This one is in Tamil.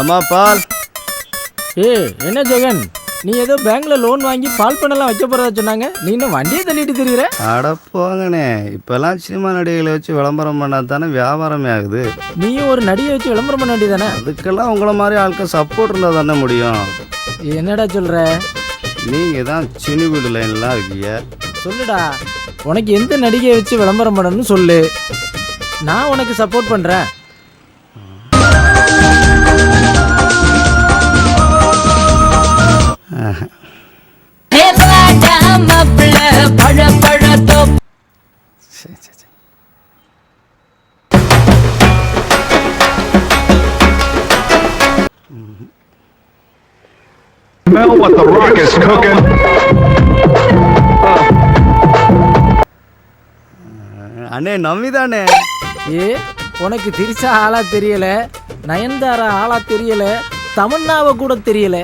அம்மா பால். ஏய் என்ன ஜெகன்? நீ ஏதோ பேங்க்ல லோன் வாங்கி பால் பண்ணலாம் வைக்க போறதா சொன்னாங்க. நீ இன்னும் வண்டியை தள்ளிட்டு தெரியுற? அட போங்கண்ணே. இப்போல்லாம் சினிமா நடிகைகளை வச்சு விளம்பரம் பண்ணால் தானே வியாபாரமே ஆகுது. நீயும் ஒரு நடிகை வச்சு விளம்பரம் பண்ண வேண்டியதானே அதுக்கெல்லாம் உங்களை மாதிரி ஆட்கள் சப்போர்ட் இருந்தால் தானே முடியும். என்னடா சொல்ற? நீங்கள் தான் சினி வீடு லைன்லாம் இருக்கீங்க. சொல்லுடா. உனக்கு எந்த நடிகையை வச்சு விளம்பரம் பண்ணணும்னு சொல்லு. நான் உனக்கு சப்போர்ட் பண்றேன். Smell what the rock is cooking. அண்ணே நம்பிதானே ஏ உனக்கு திரிசா ஆளா தெரியல நயன்தாரா ஆளா தெரியல தமன்னாவை கூட தெரியல